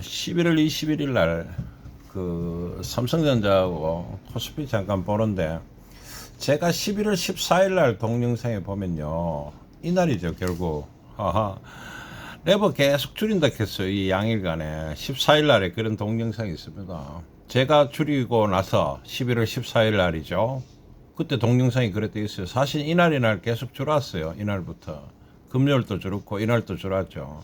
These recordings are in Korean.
11월 21일 날 그 삼성전자하고 코스피 잠깐 보는데 제가 11월 14일 날 동영상에 보면요. 이날이죠 결국. 하하. 레버 계속 줄인다 했어요 이 양일간에. 14일 날에 그런 동영상이 있습니다. 제가 줄이고 나서 11월 14일 날이죠. 그때 동영상이 그랬대 있어요. 사실 이날 이날 계속 줄었어요 이날부터. 금요일도 줄었고 이날도 줄었죠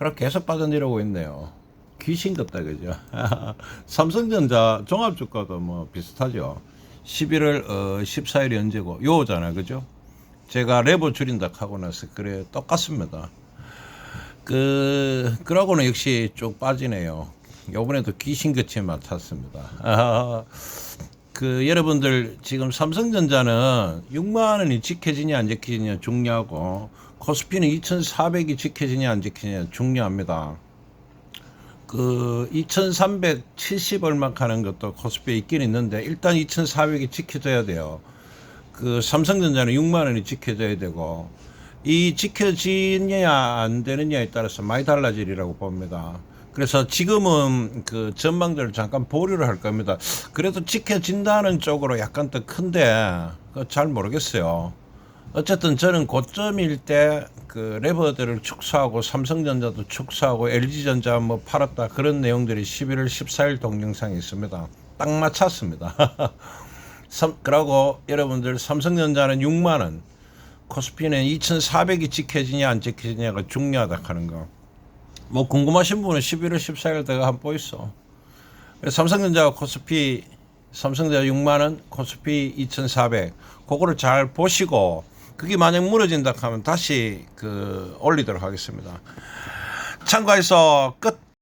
그럼 계속 빠져내려고 있네요. 귀신 같다 그죠? 삼성전자 종합주가도 뭐 비슷하죠. 11월 어, 14일이 언제고 요잖아 그죠? 제가 레버 줄인다 하고 나서 그래 똑같습니다. 그 그러고는 역시 쭉 빠지네요. 요번에도 귀신같이 맡았습니다. 아, 그 여러분들 지금 삼성전자는 6만 원이 지켜지냐 안 지켜지냐 중요하고 코스피는 2,400이 지켜지냐 안 지켜지냐 중요합니다. 그 2,370 얼마 가는 것도 코스피에 있긴 있는데 일단 2,400이 지켜져야 돼요. 그 삼성전자는 6만 원이 지켜져야 되고 이 지켜지느냐 안 되느냐에 따라서 많이 달라지리라고 봅니다. 그래서 지금은 그 전망들을 잠깐 보류를 할 겁니다. 그래도 지켜진다는 쪽으로 약간 더 큰데 그잘 모르겠어요. 어쨌든 저는 고점일 때 그 레버들을 축소하고 삼성전자도 축소하고 LG전자 뭐 팔았다 그런 내용들이 11월 14일 동영상에 있습니다. 딱 맞췄습니다. 삼- 그러고 여러분들 삼성전자는 6만 원, 코스피는 2,400이 지켜지냐 안 지켜지냐가 중요하다 하는 거. 뭐 궁금하신 분은 11월 14일 내가 한번 보있어. 삼성전자 코스피 삼성전자 6만 원, 코스피 2,400. 그거를 잘 보시고 그게 만약 무너진다 하면 다시 그 올리도록 하겠습니다. 참고해서 끝.